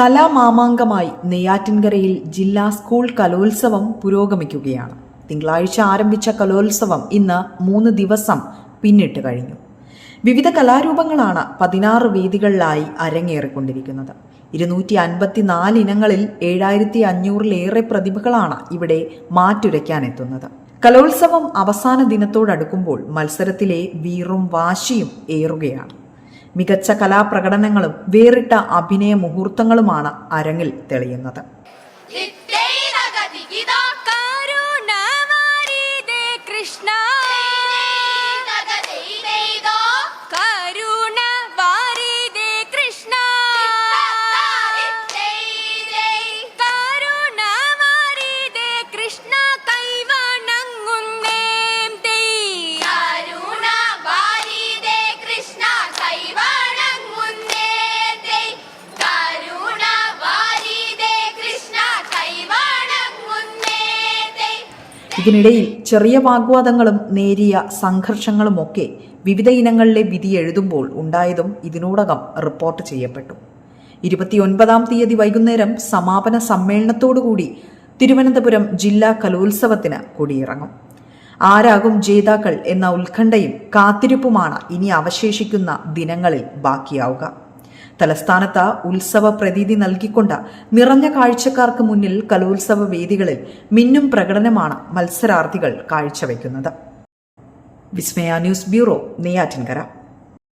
കലാമാമാങ്കമായി നെയ്യാറ്റിൻകരയിൽ ജില്ലാ സ്കൂൾ കലോത്സവം പുരോഗമിക്കുകയാണ്. തിങ്കളാഴ്ച ആരംഭിച്ച കലോത്സവം ഇന്ന് മൂന്ന് ദിവസം പിന്നിട്ട് കഴിഞ്ഞു. വിവിധ കലാരൂപങ്ങളാണ് പതിനാറ് വേദികളിലായി അരങ്ങേറിക്കൊണ്ടിരിക്കുന്നത്. ഇരുന്നൂറ്റി അൻപത്തിനാല് ഇനങ്ങളിൽ ഏഴായിരത്തി അഞ്ഞൂറിലേറെ പ്രതിഭകളാണ് ഇവിടെ മാറ്റുരയ്ക്കാനെത്തുന്നത്. കലോത്സവം അവസാന ദിനത്തോടടുക്കുമ്പോൾ മത്സരത്തിലെ വീറും വാശിയും ഏറുകയാണ്. മികച്ച കലാപ്രകടനങ്ങളും വേറിട്ട അഭിനയ മുഹൂർത്തങ്ങളുമാണ് അരങ്ങിൽ തെളിയുന്നത്. ഇതിനിടയിൽ ചെറിയ വാഗ്വാദങ്ങളും നേരിയ സംഘർഷങ്ങളുമൊക്കെ വിവിധ ഇനങ്ങളിലെ വിധി എഴുതുമ്പോൾ ഉണ്ടായതും ഇതിനോടകം റിപ്പോർട്ട് ചെയ്യപ്പെട്ടു. ഇരുപത്തിയൊൻപതാം തീയതി വൈകുന്നേരം സമാപന സമ്മേളനത്തോടുകൂടി തിരുവനന്തപുരം ജില്ലാ കലോത്സവത്തിന് കൊടിയിറങ്ങും. ആരാകും ജേതാക്കൾ എന്ന ഉത്കണ്ഠയും കാത്തിരിപ്പുമാണ് ഇനി അവശേഷിക്കുന്ന ദിനങ്ങളിൽ ബാക്കിയാവുക. തലസ്ഥാനത്ത് ഉത്സവ പ്രതീതി നൽകിക്കൊണ്ട് നിറഞ്ഞ കാഴ്ചക്കാർക്ക് മുന്നിൽ കലോത്സവ വേദികളിൽ മിന്നും പ്രകടനമാണ് മത്സരാർത്ഥികൾ കാഴ്ചവെക്കുന്നത്. Vismaya news bureau Neyyattinkara.